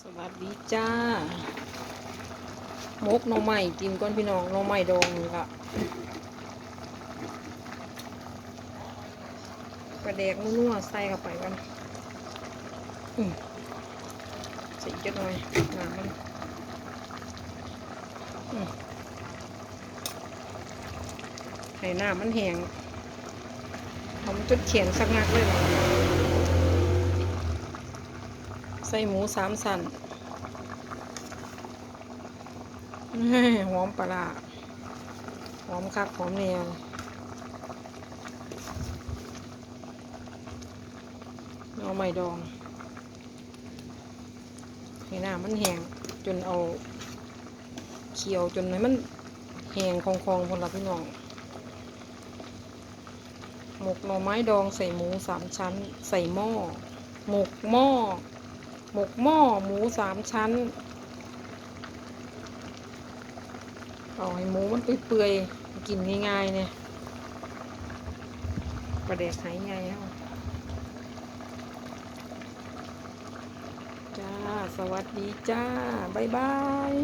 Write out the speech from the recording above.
สวัสดีจ้ามกน่อไม้กินก้อนพี่น้องน่อไม้ดองนี่ะกระแดกนัวๆใส่เข้าไปกันใส่อีจักหน่อยน้ำมันให้น้ำมันแห้งเอมันจนเขียนสักนักเลยล่ะใส่หมูสามสันหอมปลาหอมคักหอมแนวเอาไม่ดองให้น้ำมันแห้งจนเอาเคี่ยวจนให้มันแห้งคองๆพนละพี่น้องหมกหน่อไม้ดองใส่หมูสามชั้น ใส่หม้อหมกหม้อ หมกหม้อหมูสามชั้นเอาให้หมูมันเปื่อยๆกินง่ายๆเนี่ยประเด็กหายไงเอ้าจ้า สวัสดีจ้า บ๊ายบาย